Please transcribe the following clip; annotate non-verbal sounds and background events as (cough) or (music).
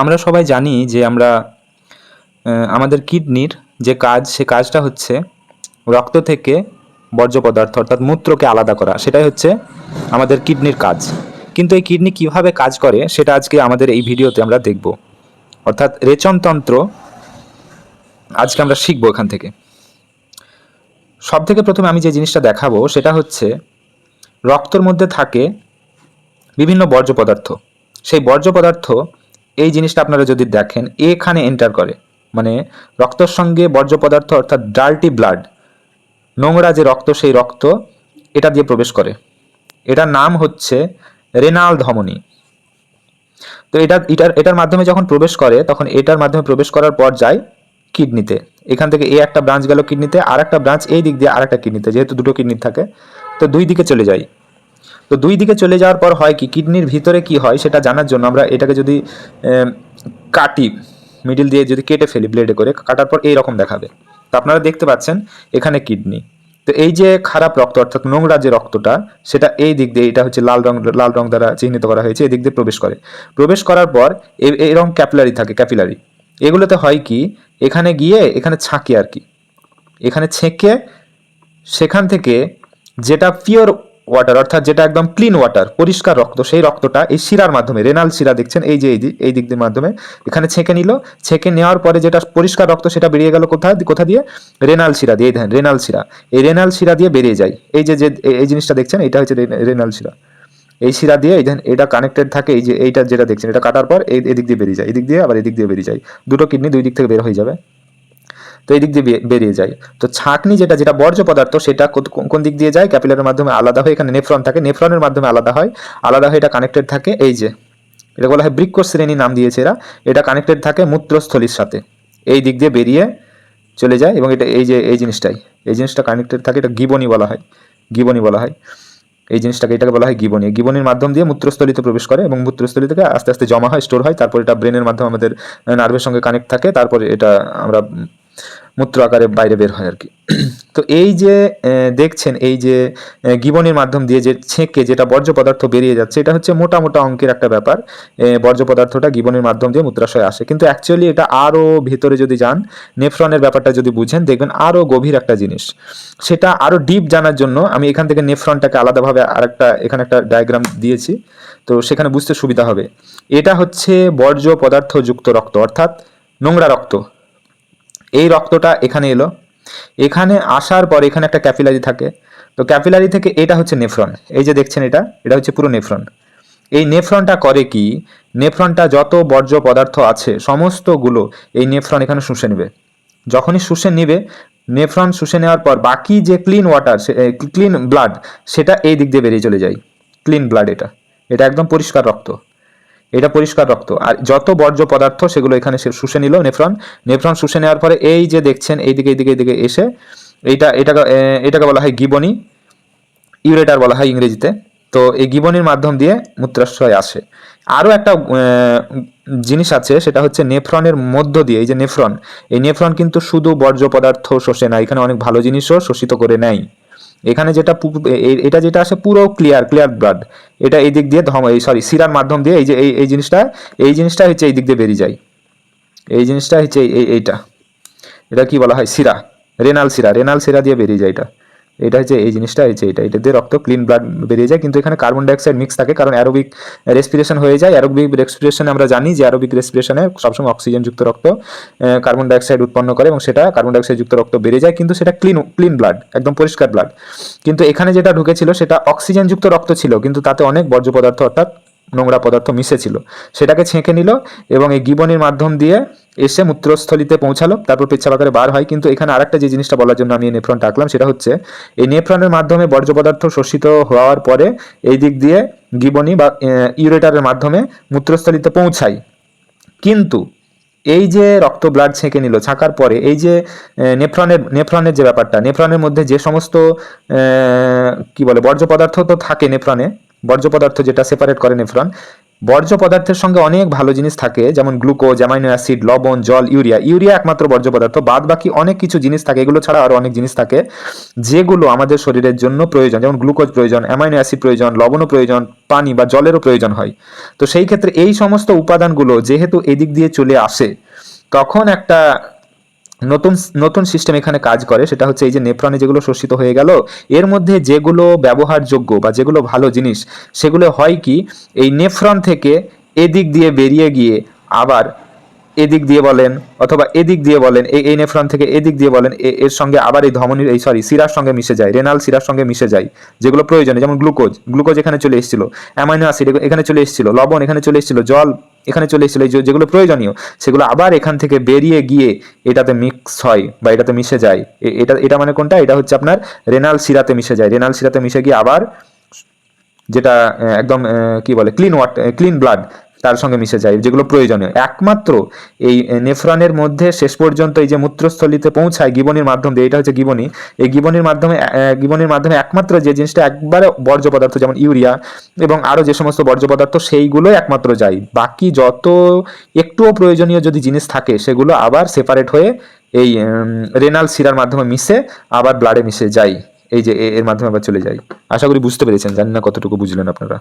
আমরা সবাই জানি যে আমরা আমাদের কিডনির যে কাজ, সে কাজটা হচ্ছে রক্ত থেকে বর্জ্য পদার্থ, অর্থাৎ মূত্রকে আলাদা করা। সেটাই হচ্ছে আমাদের কিডনির কাজ। কিন্তু এই কিডনি কীভাবে কাজ করে, সেটা আজকে আমাদের এই ভিডিওতে আমরা দেখব। অর্থাৎ রেচনতন্ত্র আজকে আমরা শিখব এখান থেকে। সব থেকে প্রথমে আমি যে জিনিসটা দেখাবো, সেটা হচ্ছে রক্তর মধ্যে থাকে বিভিন্ন বর্জ্য পদার্থ। সেই বর্জ্য পদার্থ এই জিনিসটা আপনারা যদি দেখেন, এখানে এন্টার করে। মানে রক্তর সঙ্গে বর্জ্য পদার্থ অর্থাৎ ডার্টি ব্লাড নোংরা যে রক্ত, সেই রক্ত এটা দিয়ে প্রবেশ করে। এটার নাম হচ্ছে রেনাল ধমনী। তো এটা, এটার এটার মাধ্যমে যখন প্রবেশ করে, তখন এটার মাধ্যমে প্রবেশ করার পর যায় কিডনিতে এখান থেকে এই একটা ব্রাঞ্চ গেল কিডনিতে আর একটা ব্রাঞ্চ এই দিক দিয়ে আর একটা কিডনিতে যেহেতু দুটো কিডনি থাকে, তো দুই দিকে চলে যায়। তো দুই দিকে চলে যাওয়ার পর হয় কি, কিডনির ভিতরে কি হয় সেটা জানার জন্য আমরা এটাকে যদি কাটি মিডিল দিয়ে যদি কেটে ফেলি ব্লেডে করে, কাটার পর এই রকম দেখাবে। তো আপনারা দেখতে পাচ্ছেন এখানে কিডনি। তো এই যে খারাপ রক্ত অর্থাৎ নোংরা যে রক্তটা, সেটা এই দিক দিয়ে, এটা হচ্ছে লাল রং লাল রং দ্বারা চিহ্নিত করা হয়েছে, এই দিক দিয়ে প্রবেশ করে। প্রবেশ করার পর এরকম ক্যাপিলারি থাকে, ক্যাপিলারি। এগুলোতে হয় কি, এখানে গিয়ে এখানে ছাঁকে আর কি। এখানে ছেঁকে, সেখান থেকে যেটা পিওর ওয়াটার অর্থাৎ যেটা একদম ক্লিন ওয়াটার পরিষ্কার রক্ত, সেই রক্তটা এই শিরার মাধ্যমে রেনাল শিরা দেখছেন, এই যে, এই এই দিক দিয়ে মাধ্যমে, এখানে ছেঁকে নিল, ছেঁকে নেওয়ার পরে যেটা পরিষ্কার রক্ত, সেটা বেরিয়ে গেল কোথা কোথা দিয়ে? রেনাল শিরা দিয়ে দেখেন রেনাল শিরা, এই রেনাল শিরা দিয়ে বেরিয়ে যায়, এই যে যে, এই- জিনিসটা দেখছেন, এটা হচ্ছে রেনাল শিরা, এই শিরা দিয়ে, এই এটা কানেক্টেড থাকে, এই যে, এইটা যেটা দেখছেন, এটা কাটার পর, এই, এদিক দিয়ে বেরিয়ে যায়, এদিক দিয়ে আবার এদিক দিয়ে বেরিয়ে যায়, দুটো কিডনি দুই দিক থেকে বের হয়ে যাবে তো এই দিক দিয়ে বেরিয়ে যায়। তো ছাঁকনি যেটা যেটা বর্জ্য পদার্থ, সেটা কোন- দিক দিয়ে যায়? ক্যাপিলারের মাধ্যমে আলাদা হয়, এখানে নেফ্রন থাকে। নেফ্রনের মাধ্যমে আলাদা হয়। আলাদা হয়ে এটা কানেক্টেড থাকে, এই যে। এটা বলা হয় বৃক্ষ শ্রেণি নাম দিয়েছে এরা। এটা কানেক্টেড থাকে মূত্রস্থলীর সাথে। এই দিক দিয়ে বেরিয়ে চলে যায় এবং এটা এই যে, এই জিনিসটাই। এই জিনিসটা কানেক্টেড থাকে, এটা গিবনি বলা হয়। গিবনি বলা হয়। এই জিনিসটাকে, এটাকে বলা হয় গিবনি। গিবনির মাধ্যম দিয়ে মূত্রস্থলিতে প্রবেশ করে এবং মূত্রস্থলী থেকে আস্তে আস্তে জমা হয়, স্টোর হয়। তারপর এটা ব্রেনের মাধ্যমে আমাদের নার্ভের সঙ্গে কানেক্ট থাকে। তারপরে এটা আমরা মূত্র আকারে বাইরে বের হয় আর কি। (clears throat) তো এই যে দেখছেন, এই যে গিবনের মাধ্যম দিয়ে যে ছেঁকে যেটা বর্জ্য পদার্থ বেরিয়ে যাচ্ছে, এটা হচ্ছে মোটা মোটা অঙ্কের একটা ব্যাপার। বর্জ্য পদার্থটা গিবনের মাধ্যম দিয়ে মূত্রাশয়ে আসে। কিন্তু অ্যাকচুয়ালি এটা আরও ভেতরে যদি যান, নেফ্রনের ব্যাপারটা যদি বুঝেন, দেখবেন আরও গভীর একটা জিনিস। সেটা আরও ডিপ জানার জন্য আমি এখান থেকে নেফ্রনটাকে আলাদাভাবে আরেকটা, এখানে একটা ডায়াগ্রাম দিয়েছি। তো সেখানে বুঝতে সুবিধা হবে। এটা হচ্ছে বর্জ্য পদার্থযুক্ত রক্ত, অর্থাৎ নোংরা রক্ত। এই রক্তটা এখানে এলো। এখানে আসার পর এখানে একটা ক্যাপিলারি থাকে। তো ক্যাপিলারি থেকে এটা হচ্ছে নেফ্রন এই যে দেখছেন এটা এটা হচ্ছে পুরো নেফ্রন এই নেফ্রনটা করে কি? নেফ্রনটা যত বর্জ্য পদার্থ আছে, সমস্তগুলো এই নেফ্রন এখানে শুষে নেবে। যখনই শুষে নেবে নেফ্রন শুষে নেওয়ার পর বাকি যে ক্লিন ওয়াটার ক্লিন ব্লাড সেটা এই দিক দিয়ে বেরিয়ে চলে যায়। ক্লিন ব্লাড এটা। এটা একদম পরিষ্কার রক্ত। এটা পরিষ্কার রক্ত। আর যত বর্জ্য পদার্থ সেগুলো এখানে শুষে নিল, নেফ্রন। নেফ্রন শুষে নেওয়ার পরে এই যে দেখছেন, এইদিকে এইদিকে এইদিকে এসে এইটা, এটাকে এটাকে বলা হয় গিবনি। ইউরেটার বলা হয় ইংরেজিতে। তো এই গিবনির মাধ্যম দিয়ে মূত্রাশয় আসে। আরও একটা জিনিস আছে, সেটা হচ্ছে নেফ্রনের মধ্য দিয়ে, এই যে নেফ্রন। এই নেফ্রন কিন্তু শুধু বর্জ্য পদার্থ শোষে না, এখানে অনেক ভালো জিনিসও শোষিত করে নেয়। এখানে যেটা এটা যেটা আসে পুরো ক্লিয়ার ক্লিয়ার ব্লাড এটা এই দিক দিয়ে ধম এই সরি সিরার মাধ্যম দিয়ে এই যে এই এই জিনিসটা এই জিনিসটা হচ্ছে এই দিক দিয়ে বেরিয়ে যায়। এই জিনিসটা হচ্ছে এই- এই- এইটা। এটা কি বলা হয়? সিরা রেনাল সিরা রেনাল সিরা দিয়ে বেরিয়ে যায় এটা। এটা হচ্ছে এই জিনিসটা হচ্ছে এটা এটা দিয়ে রক্ত ক্লিন ব্লাড বেরিয়ে যায়। কিন্তু এখানে কার্বন ডাইঅক্সাইড মিক্স থাকে, কারণ অ্যারোবিক রেসপিরেশন হয়ে যায়। অ্যারোবিক রেসপিরেশনে আমরা জানি যে অ্যারোবিক রেসপিরেশনে সবসময় অক্সিজেনযুক্ত রক্ত কার্বন ডাইঅক্সাইড উৎপন্ন করে এবং সেটা কার্বন ডাইঅক্সাইড যুক্ত রক্ত বেড়ে যায়। কিন্তু সেটা ক্লিন ক্লিন ব্লাড একদম পরিষ্কার ব্লাড কিন্তু এখানে যেটা ঢুকেছিল, সেটা অক্সিজেনযুক্ত রক্ত ছিল, কিন্তু তাতে অনেক বর্জ্য পদার্থ, অর্থাৎ নোংরা পদার্থ মিশেছিল। সেটাকে ছেঁকে নিল এবং এই গিবনির মাধ্যম দিয়ে এসে মূত্রস্থলিতে পৌঁছালো, তারপর পেচ্ছাপ আকারে বার হয়। কিন্তু এখানে আরেকটা যে জিনিসটা বলার জন্য আমি এই নেফ্রনটা সেটা হচ্ছে এই নেফ্রনের মাধ্যমে বর্জ্য পদার্থ শোষিত হওয়ার পরে এই দিক দিয়ে গিবনি বা ইউরেটারের মাধ্যমে মূত্রস্থলিতে পৌঁছায় কিন্তু এই যে রক্ত ব্লাড ছেঁকে নিল, ছাকার পরে এই যে নেফ্রনের নেফ্রনের যে ব্যাপারটা, নেফ্রনের মধ্যে যে সমস্ত কি বলে, বর্জ্য পদার্থ তো থাকে নেফ্রনে, বর্জ্য পদার্থ যেটা সেপারেট করে নেফ্রন বর্জ্য পদার্থের সঙ্গে অনেক ভালো জিনিস থাকে, যেমন গ্লুকোজ, অ্যামাইনো অ্যাসিড, লবণ, জল, ইউরিয়া। ইউরিয়া একমাত্র বর্জ্য পদার্থ বাদ বাকি অনেক কিছু জিনিস থাকে, এগুলো ছাড়া আরও অনেক জিনিস থাকে, যেগুলো আমাদের শরীরের জন্য প্রয়োজন, যেমন গ্লুকোজ প্রয়োজন, অ্যামাইনো অ্যাসিড প্রয়োজন, লবণও প্রয়োজন, পানি বা জলেরও প্রয়োজন হয়। তো সেই ক্ষেত্রে এই সমস্ত উপাদানগুলো যেহেতু এদিক দিয়ে চলে আসে, তখন একটা নতুন নতুন সিস্টেম এখানে কাজ করে, সেটা হচ্ছে এই যে নেফ্রনে যেগুলো শোষিত হয়ে গেল, এর মধ্যে যেগুলো ব্যবহারযোগ্য বা যেগুলো ভালো জিনিস, সেগুলো হয় কি, এই নেফ্রন থেকে এদিক দিয়ে বেরিয়ে গিয়ে আবার এদিক দিয়ে বলেন, অথবা এদিক দিয়ে বলেন এই এই নেফ্রন থেকে এদিক দিয়ে বলেন এর সঙ্গে আবার এই ধমনির, এই সরি শিরার সঙ্গে মিশে যায়, রেনাল শিরার সঙ্গে মিশে যায়, যেগুলো প্রয়োজনীয় যেমন গ্লুকোজ গ্লুকোজ এখানে চলে এসেছিল, অ্যামাইনো অ্যাসিড এখানে চলে এসেছিল, লবণ এখানে চলে এসেছিল, জল এখানে চলে এসেছিল যেগুলো প্রয়োজনীয়, সেগুলো আবার এখান থেকে বেরিয়ে গিয়ে এটাতে মিক্স হয় বা এটাতে মিশে যায়। এটা এটা মানে কোনটা? এটা হচ্ছে আপনার রেনাল শিরাতে মিশে যায়, রেনাল শিরাতে মিশে গিয়ে আবার যেটা একদম কি বলে, ক্লিন ওয়াটার ক্লিন ব্লাড তার সঙ্গে মিশে যায়, যেগুলো প্রয়োজনীয়। একমাত্র এই নেফ্রনের মধ্যে শেষ পর্যন্ত এই যে মূত্রস্থলিতে পৌঁছায় গিবনির মাধ্যম দিয়ে, এটা হচ্ছে গিবনি। এই গিবনির মাধ্যমে গিবনির মাধ্যমে একমাত্র যে জিনিসটা একবারে বর্জ্য পদার্থ, যেমন ইউরিয়া এবং আরও যে সমস্ত বর্জ্য পদার্থ, সেইগুলোই একমাত্র যায়। বাকি যত একটুও প্রয়োজনীয় যদি জিনিস থাকে, সেগুলো আবার সেপারেট হয়ে এই রেনাল শিরার মাধ্যমে মিশে আবার ব্লাডে মিশে যায়। এই যে এর মাধ্যমে আবার চলে যায়। আশা করি বুঝতে পেরেছেন। জানি না কতটুকু বুঝলেন আপনারা।